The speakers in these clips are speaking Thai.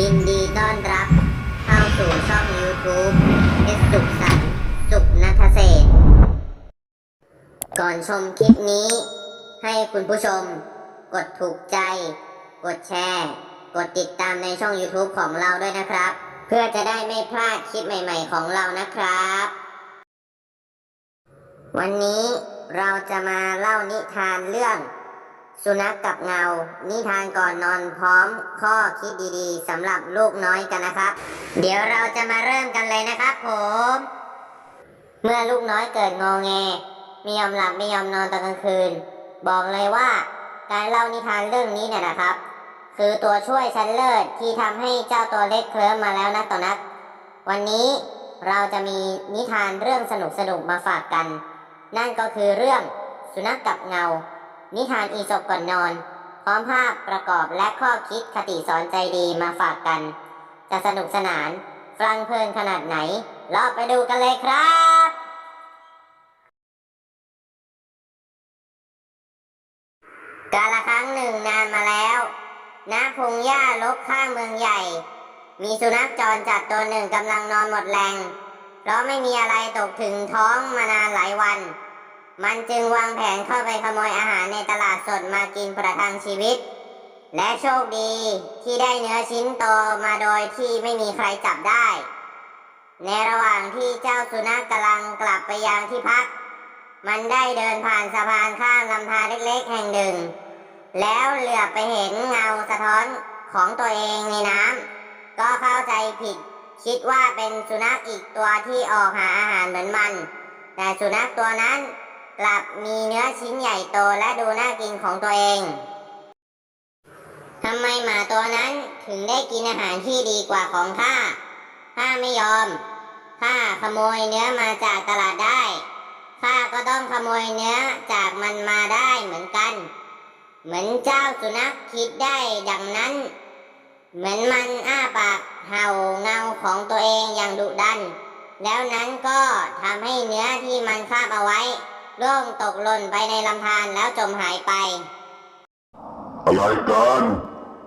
ยินดีต้อนรับ เข้าสู่ช่อง YouTube เอสสุขสันสุขนัทเศษ ก่อนชมคลิปนี้ ให้คุณผู้ชม กดถูกใจ กดแชร์ กดติดตามในช่อง YouTube ของเราด้วยนะครับ เพื่อจะได้ไม่พลาดคลิปใหม่ ๆ ของเรานะครับ วันนี้เราจะมาเล่านิทานเรื่อง สุนัขกับเงา นิทานก่อนนอนพร้อมข้อคิดดีๆสำหรับลูกน้อยกันนะครับ เดี๋ยวเราจะมาเริ่มกันเลยนะครับผม เมื่อลูกน้อยเกิดงอแงไม่ยอมหลับไม่ยอมนอนตอนกลางคืน บอกเลยว่าการเล่านิทานเรื่องนี้เนี่ยนะครับ คือตัวช่วยชั้นเลิศที่ทำให้เจ้าตัวเล็กเคลิ้มมาแล้วนักต่อนัก วันนี้เราจะมีนิทานเรื่องสนุกๆมาฝากกัน นั่นก็คือเรื่องสุนัขกับเงา นิทานอีสปก่อนนอน พร้อมภาพประกอบและข้อคิดคติสอนใจดีมาฝากกัน จะสนุกสนานฟังเพลินขนาดไหนรอไปดูกันเลยครับกาละครั้งหนึ่งนานมาแล้วณพงหญ้าลกข้างเมืองใหญ่ มีสุนัขจรจัดตัวหนึ่งกำลังนอนหมดแรง เพราะไม่มีอะไรตกถึงท้องมานานหลายวัน มันจึงวางแผนเข้าไปขโมยอาหารในตลาดสดมากินประทังชีวิต และโชคดีที่ได้เนื้อชิ้นโตมาโดยที่ไม่มีใครจับได้ ในระหว่างที่เจ้าสุนัขกำลังกลับไปยังที่พัก มันได้เดินผ่านสะพานข้ามลำธารเล็กๆ แห่งหนึ่ง แล้วเหลือบไปเห็นเงาสะท้อนของตัวเองในน้ำก็เข้าใจผิด คิดว่าเป็นสุนัขอีกตัวที่ออกหาอาหารเหมือนมัน แต่สุนัขตัวนั้น กลับมีเนื้อชิ้นใหญ่โตและดูน่ากินของตัวเองทำไมหมาตัวนั้นถึงได้กินอาหารที่ดีกว่าของข้าข้าไม่ยอมข้าขโมยเนื้อมาจากตลาดได้ข้าก็ต้องขโมยเนื้อจากมันมาได้เหมือนกัน เหมือนเจ้าสุนัขคิดได้ดังนั้น เหมือนมันอ้าปากเห่าเงาของตัวเองอย่างดุดัน แล้วนั้นก็ทำให้เนื้อที่มันคาบเอาไว้ ร่วงตกหล่นไปในลำธารแล้วจมหายไป อะไรกัน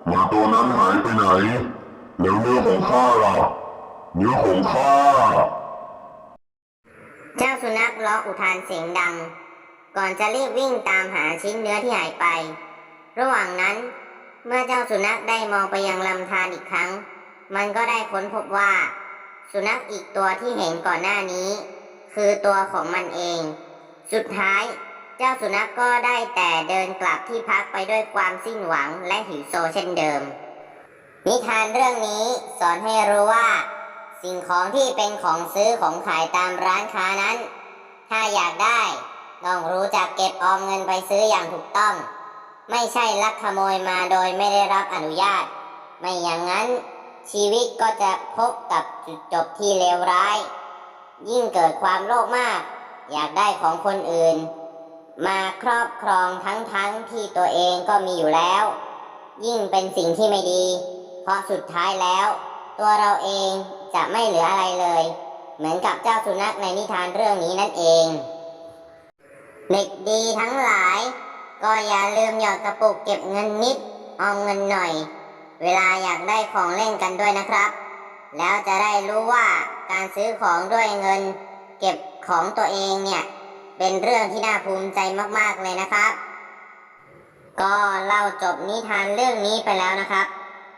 หมาตัวนั้นหายไปไหน แล้วเนื้อของข้าล่ะเนื้อของข้า เจ้าสุนัขร้องอุทานเสียงดัง ก่อนจะรีบวิ่งตามหาชิ้นเนื้อที่หายไป ระหว่างนั้น เมื่อเจ้าสุนัขได้มองไปยังลำธารอีกครั้ง มันก็ได้ค้นพบว่า สุนัขอีกตัวที่เห็นก่อนหน้านี้ คือตัวของมันเอง สุดท้าย เจ้าสุนัขก็ได้แต่เดินกลับที่พักไปด้วยความสิ้นหวังและหิวโซเช่นเดิม นิทานเรื่องนี้สอนให้รู้ว่า สิ่งของที่เป็นของซื้อของขายตามร้านค้านั้น ถ้าอยากได้ ต้องรู้จักเก็บออมเงินไปซื้ออย่างถูกต้อง ไม่ใช่ลักขโมยมาโดยไม่ได้รับอนุญาต ไม่อย่างนั้นชีวิตก็จะพบกับจุดจบที่เลวร้าย ยิ่งเกิดความโลภมาก อยากได้ของคนอื่น มาครอบครองทั้งๆทที่ตัวเองก็มีอยู่แล้ว ยิ่งเป็นสิ่งที่ไม่ดี เพราะสุดท้ายแล้ว ตัวเราเองจะไม่เหลืออะไรเลย เหมือนกับเจ้าสุนัขในนิทานเรื่องนี้นั่นเองเด็กดีทั้งหลาย ก็อย่าลืมหยอดกระปุกเก็บเงินนิดออมเงินหน่อย เวลาอยากได้ของเล่นกันด้วยนะครับ แล้วจะได้รู้ว่าการซื้อของด้วยเงิน เก็บของตัวเองเนี่ย เป็นเรื่องที่น่าภูมิใจมากๆเลยนะครับ ก็เล่าจบนิทานเรื่องนี้ไปแล้วนะครับ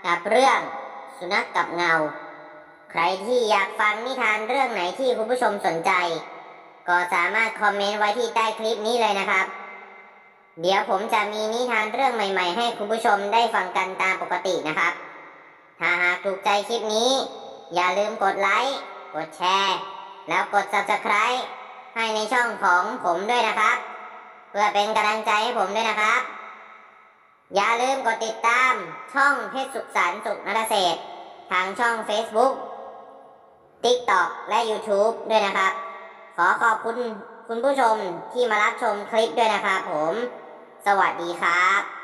กับเรื่องสุนัขกกับเงา ใครที่อยากฟังนิทานเรื่องไหนที่คุณผู้ชมสนใจ ก็สามารถคอมเมนต์ไว้ที่ใต้คลิปนี้เลยนะครับ เดี๋ยวผมจะมีนิทานเรื่องใหม่ ๆ ให้คุณผู้ชมได้ฟังกันตามปกตินะครับ ถ้าหากถูกใจคลิปนี้ อย่าลืมกดไลค์ กดแชร์ แล้วกด subscribe ให้ในช่องของผมด้วยนะครับ เพื่อเป็นกำลังใจให้ผมด้วยนะครับ อย่าลืมกดติดตามช่องเพชรสุขสันต์สุขนัทเศษทางช่อง Facebook TikTok และ YouTube ด้วยนะครับ ขอขอบคุณคุณผู้ชมที่มารับชมคลิปด้วยนะครับผม สวัสดีครับ